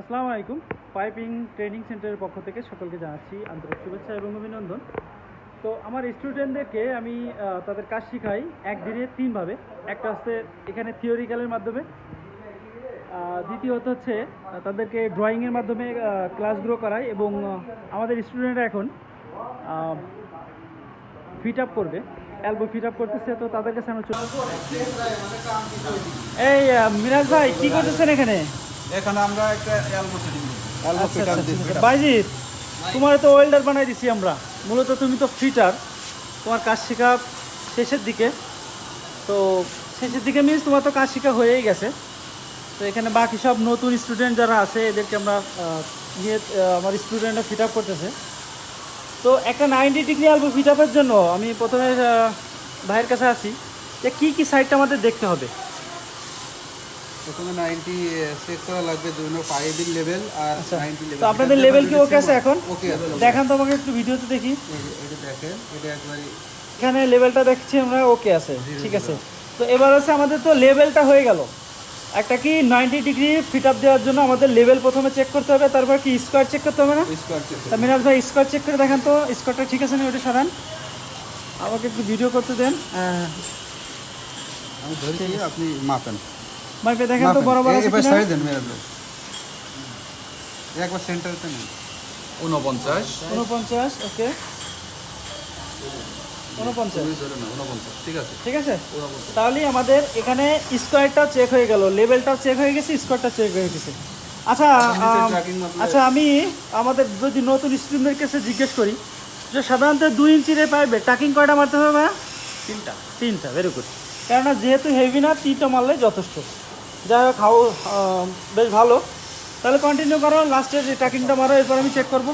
আসসালামু আলাইকুম। Piping training সেন্টারের পক্ষ থেকে সকলকে জানাচ্ছি আন্তরিক শুভেচ্ছা এবং অভিনন্দন। তো আমার স্টুডেন্টদেরকে আমি তাদের কাজ শেখাই একদিনে তিনভাবে। একটা হচ্ছে এখানে থিওরিক্যালের মাধ্যমে দ্বিতীয়ত হচ্ছে তাদেরকে ড্রয়িংয়ের মাধ্যমে ক্লাসগুলো করাই এবং আমাদের স্টুডেন্টরা এখন ফিট আপ করবে অ্যালবো ফিট আপ করতেছে। তো তাদের কাছে আমরা এই মিরাজ ভাই, কী করতেছেন এখানে? এখানে আমরা একটা অ্যালবো সেটিং অ্যালবো ফিটার দিই তোমার তো ওয়েল্ডার বানাই দিছি আমরা। মূলত তুমি তো ফিটার তোমার কাজ শেখা শেষের দিকে। তো শেষের দিকে মিনস তোমার তো কাজ শেখা হয়েই গেছে। তো এখানে বাকি সব নতুন স্টুডেন্ট যারা আছে এদেরকে আমরা নিয়ে আমার স্টুডেন্টরা ফিট আপ করতেছে। তো একটা নাইনটি ডিগ্রি অ্যালবো ফিট আপের জন্য আমি প্রথমে ভাইয়ের কাছে আসি যে কী কী সাইডটা আমাদের দেখতে হবে। প্রথমে নাইনটি চেক করা লাগবে দুটো পাইপের লেভেল আর আচ্ছা নাইনটি লেভেল তো আপনাদের লেভেল কি ওকে আছে এখন? ওকে দেখান তো আমাকে একটু ভিডিওতে দেখি। এটা দেখেন এটা একবারে এখানে লেভেলটা দেখছি আমরা ওকে আছে ঠিক আছে। তো এবার হচ্ছে আমাদের তো লেভেলটা হয়ে গেল। একটা কি নাইনটি ডিগ্রি ফিট আপ দেওয়ার জন্য আমাদের লেভেল প্রথমে চেক করতে হবে তারপর কি স্কোয়ার চেক করতে হবে না? স্কোয়ার চেক তা মিরাজ ভাই স্কোয়ার চেক করে দেখান তো স্কোয়ারটা ঠিক আছে না ওটা সারান আমাকে একটু ভিডিও করতে দেন। আমি ধরেছি আপনি মাপেন। মাইপে দেখেন তো। বরাবর এ- আছে এবার সাইড দেন মেরা ভাই একবার সেন্টারতে নেন। উনপঞ্চাশ উনপঞ্চাশ ওকে। উনপঞ্চাশ তুমি ধরে নাও উনপঞ্চাশ ঠিক আছে? ঠিক আছে? তাহলে আমাদের এখানে স্কোয়ারটা চেক হয়ে গেল। লেভেলটা চেক হয়ে গেছে স্কোয়ারটা চেক হয়ে গেছে। আচ্ছা আচ্ছা আমি আমাদের যদি নতুন কাছে জিজ্ঞেস করি যে সাধারণত দুই ইঞ্চির পাইবে টাকিং কয়টা মারতে হবে ভাইয়া? তিনটা। তিনটা ভেরি গুড কেননা যেহেতু হেভি না তিনটা মারলে যথেষ্ট। যাই হোক খাও বেশ ভালো। তাহলে কন্টিনিউ করো লাস্টে যে টাকিংটা মারো এরপর আমি চেক করব।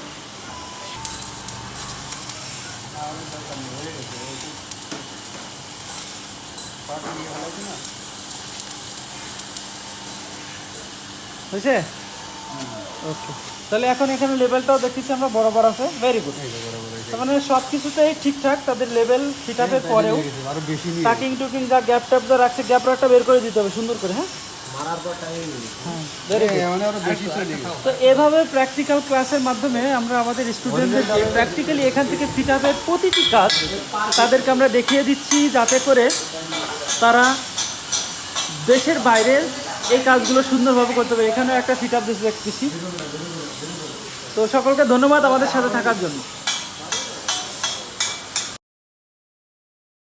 হয়েছে? ওকে তাহলে এখন এখানে লেভেলটাও দেখতেছি আমরা বরাবর আছে। ভেরি গুড মানে সব কিছুতেই ঠিকঠাক তাদের লেভেল ফিট আপের পরেও টাকিং টুকিং যা গ্যাপ ট্যাপ যা রাখছে গ্যাপ রাখটা বের করে দিতে হবে সুন্দর করে হ্যাঁ? হ্যাঁ. মানে আরও বেশি চলে গেছে। তো এভাবে প্র্যাকটিক্যাল ক্লাসের মাধ্যমে আমরা আমাদের স্টুডেন্টদের প্র্যাকটিক্যালি এখান থেকে ফিটাআপের প্রতিটি কাজ তাদেরকে আমরা দেখিয়ে দিচ্ছি যাতে করে তারা দেশের বাইরে এই কাজগুলো সুন্দরভাবে করতে পারে। এখানেও একটা ফিট আপ দেখতেছি। তো সকলকে ধন্যবাদ আমাদের সাথে থাকার জন্য।